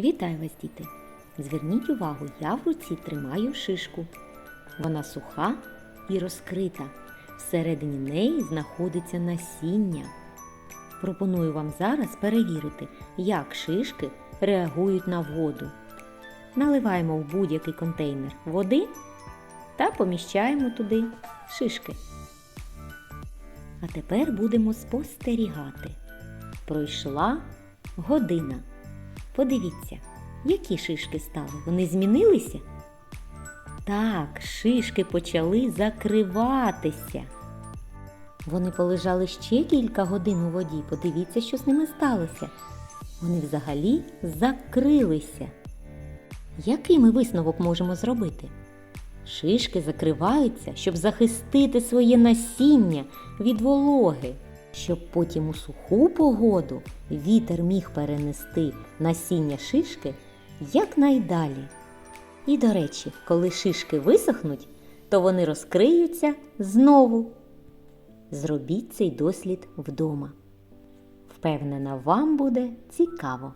Вітаю вас, діти! Зверніть увагу, я в руці тримаю шишку. Вона суха і розкрита. Всередині неї знаходиться насіння. Пропоную вам зараз перевірити, як шишки реагують на воду. Наливаємо в будь-який контейнер води та поміщаємо туди шишки. А тепер будемо спостерігати. Пройшла година. Подивіться, які шишки стали. Вони змінилися? Так, шишки почали закриватися. Вони полежали ще кілька годин у воді. Подивіться, що з ними сталося. Вони взагалі закрилися. Який ми висновок можемо зробити? Шишки закриваються, щоб захистити своє насіння від вологи, щоб потім у суху погоду вітер міг перенести насіння шишки якнайдалі. І, до речі, коли шишки висохнуть, то вони розкриються знову. Зробіть цей дослід вдома. Впевнена, вам буде цікаво.